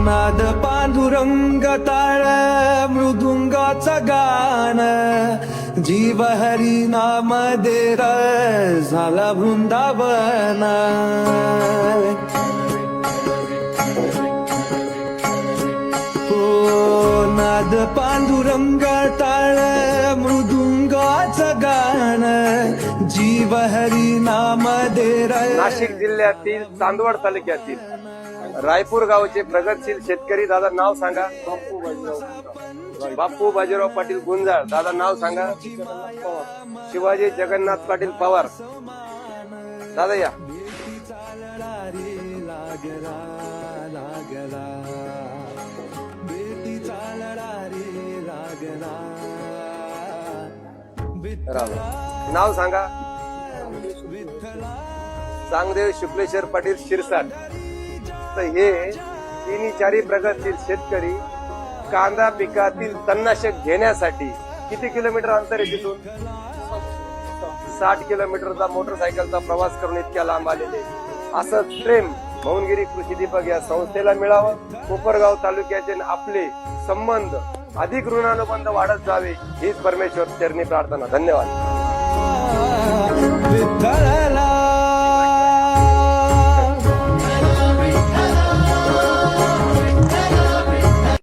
नाद पांडुरंग ताळ मृदुंगाचं गाण. जीव हरी नाम देर झाला वृंदावन. हो नाद पांडुरंग ताळ मृदुंगाचं गाण. जीव हरी नाम देर नाशिक जिल्ह्यातील चांदवड तालुक्यातील रायपूर गावचे प्रगतशील शेतकरी दादा नाव सांगा. बापू बाजीराव पाटील गुंजाळ दादा नाव सांगा. शिवाजी जगन्नाथ पाटील पवार. दादा या. नाव सांगा. चांगदेव शुक्लेश्वर पाटील शिरसाट. तर हे तिन्ही चारी प्रगतशील शेतकरी कांदा पिकातील तणनाशक घेण्यासाठी किती किलोमीटर अंतर आहे तिथून? साठ किलोमीटरचा मोटरसायकलचा प्रवास करून इतक्या लांब आलेले. असं प्रेम भवनगिरी कृषी दीपक या संस्थेला मिळावं. कोपरगाव तालुक्याचे आपले संबंध अधिक ऋणानुबंध वाढत जावे हीच परमेश्वर चरणी प्रार्थना. धन्यवाद.